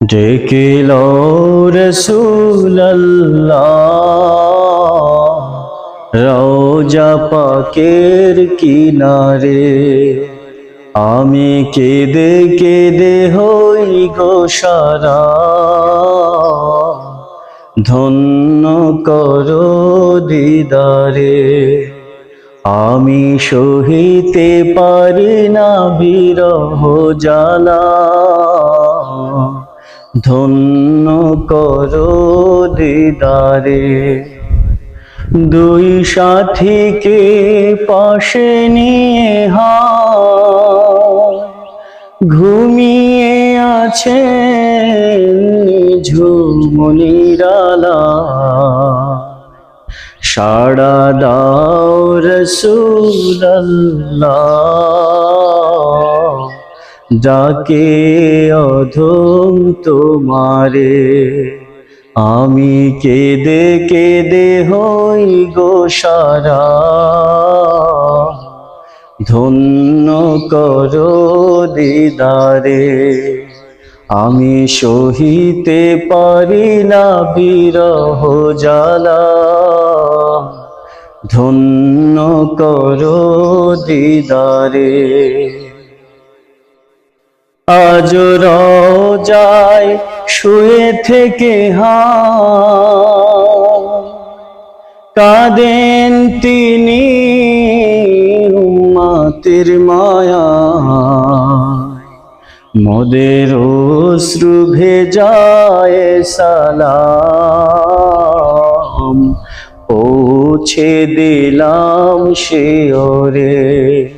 ডেকিল রসুল্লাহ রওজা পাকের কিনারে, আমি কেঁদে কেঁদে হই গো সারা। ধন্য করো দিদারে, আমি সহিতে পারি না বিরহ জ্বালা। ধন্য করো দিদারে। দুই সাথীকে পাশে নিয়ে হা ঘুমিয়ে আছে ঝুমনিরালা সাড়া দাও রসুল্লাহ যাকে অধম তোমারে, আমি কেঁদে কেঁদে হই গো সারা। ধন্য করো দিদারে, আমি সহিতে পারি না বিরহ জ্বালা। ধন্য করো দিদারে আজ যায় শুয়ে থেকে হা কাঁদেন তিনি উম্মাতের মায়া মদের অশ্রু ভেজায় সালাম। পৌঁছে দিলাম সে ওরে।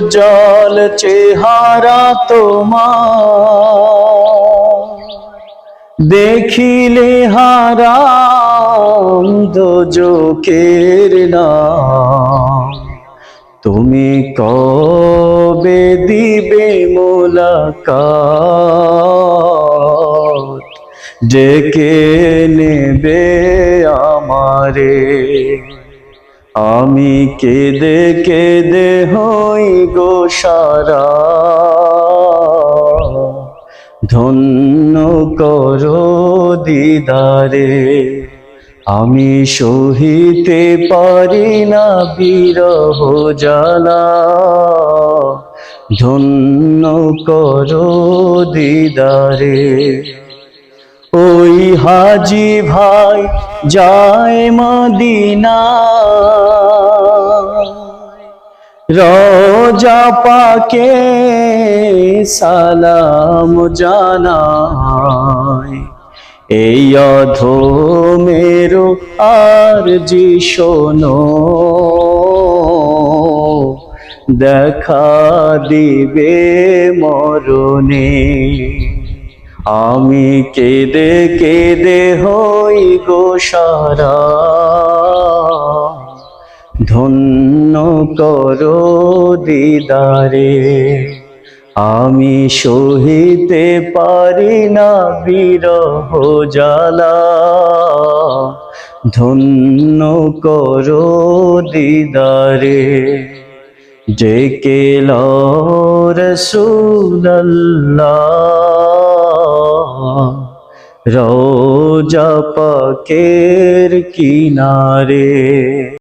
উজ্জ্বল চেহারা তোমার। দেখিলে হারাম দোজকের না তুমি কবে দিবে মোলাকাত? ডেকে নেবে আমারে। আমি কেঁদে কেঁদে হই গো সারা। ধন্য করো দিদারে, আমি সহিতে পারি না বিরহ জ্বালা ধন্য করো দিদারে, ওই হাজি ভাই যায় মদিনা। রোজা পাকে সালাম জানাই। এই অধমেরো আর জি শোনো। দেখা দিবে মরণে। আমি কেঁদে কেঁদে হই গো সারা। ধন্য করো দিদারে, আমি সহিতে পারি না বিরহ জ্বালা। ধন্য করো দিদারে, যে কেল রসুল্লাহ রোজা পাকের কিনারে।